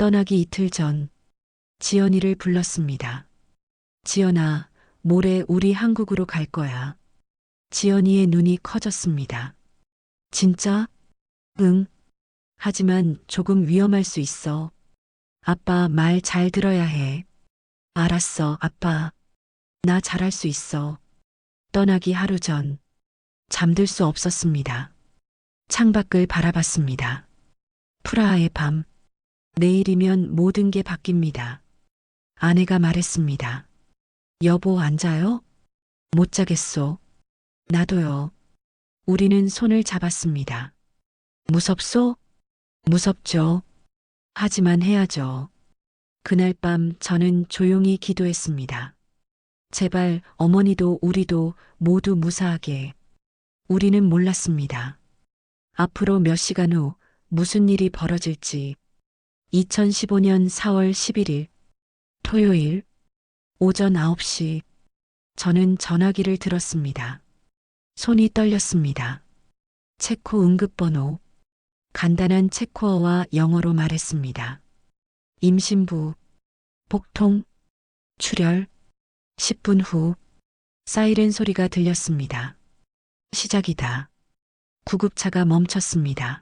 떠나기 이틀 전 지연이를 불렀습니다. 지연아, 모레 우리 한국으로 갈 거야. 지연이의 눈이 커졌습니다. 진짜? 응. 하지만 조금 위험할 수 있어. 아빠 말 잘 들어야 해. 알았어, 아빠. 나 잘할 수 있어. 떠나기 하루 전 잠들 수 없었습니다. 창밖을 바라봤습니다. 프라하의 밤. 내일이면 모든 게 바뀝니다. 아내가 말했습니다. 여보 안 자요? 못 자겠소. 나도요. 우리는 손을 잡았습니다. 무섭소? 무섭죠. 하지만 해야죠. 그날 밤 저는 조용히 기도했습니다. 제발 어머니도 우리도 모두 무사하게. 우리는 몰랐습니다. 앞으로 몇 시간 후 무슨 일이 벌어질지. 2015년 4월 11일 토요일 오전 9시 저는 전화기를 들었습니다. 손이 떨렸습니다. 체코 응급번호 간단한 체코어와 영어로 말했습니다. 임신부 복통 출혈 10분 후 사이렌 소리가 들렸습니다. 시작이다. 구급차가 멈췄습니다.